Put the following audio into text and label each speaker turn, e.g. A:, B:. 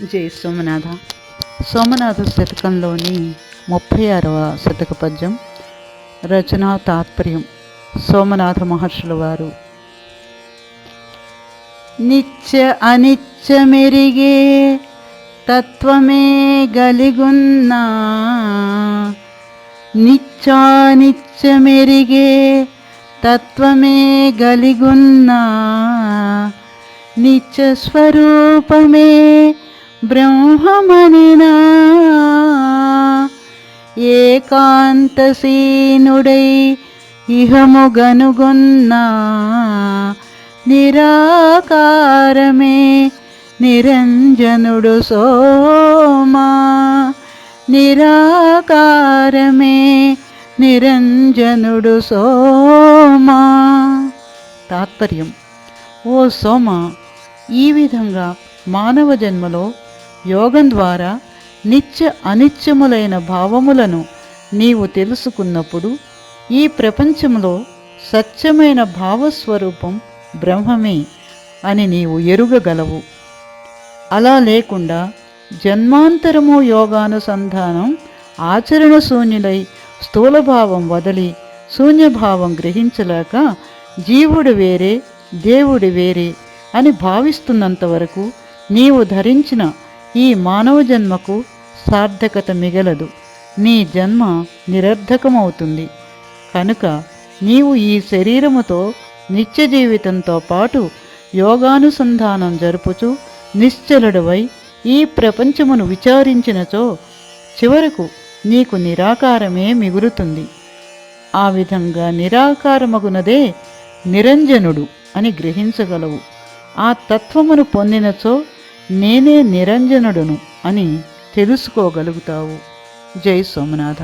A: జై సోమనాథ. సోమనాథ శతకంలోని ముప్పై ఆరవ శతక పద్యం రచనా తాత్పర్యం. సోమనాథ మహర్షుల వారు. నిత్య అనిత్య మెరిగే తత్వమే గలిగున్నా నిత్యానిత్య మెరిగే తత్వమే గలిగున్నా నిత్య స్వరూపమే బ్రహ్మమనినా. ఏకాంతసీనుడై ఇహము ఇహముగనుగున్నా. నిరాకారమే నిరంజనుడు సోమా. నిరాకారమే నిరంజనుడు సోమా. తాత్పర్యం. ఓ సోమ ఈ విధంగా మానవ జన్మలో యోగం ద్వారా నిత్య అనిత్యములైన భావములను నీవు తెలుసుకున్నప్పుడు ఈ ప్రపంచంలో సత్యమైన భావస్వరూపం బ్రహ్మమే అని నీవు ఎరుగగలవు. అలా లేకుండా జన్మాంతరము యోగానుసంధానం ఆచరణ శూన్యులై స్థూలభావం వదిలి శూన్యభావం గ్రహించలేక జీవుడు వేరే దేవుడు వేరే అని భావిస్తున్నంత వరకు నీవు ధరించిన ఈ మానవ జన్మకు సార్థకత మిగలదు. నీ జన్మ నిరర్ధకమవుతుంది. కనుక నీవు ఈ శరీరముతో నిత్య జీవితంతో పాటు యోగానుసంధానం జరుపుచు నిశ్చలుడవై ఈ ప్రపంచమును విచారించినచో చివరకు నీకు నిరాకారమే మిగులుతుంది. ఆ విధంగా నిరాకారమగునదే నిరంజనుడు అని గ్రహించగలవు. ఆ తత్వమును పొందినచో నేనే నిరంజనుడును అని తెలుసుకోగలుగుతావు. జై సోమనాథ.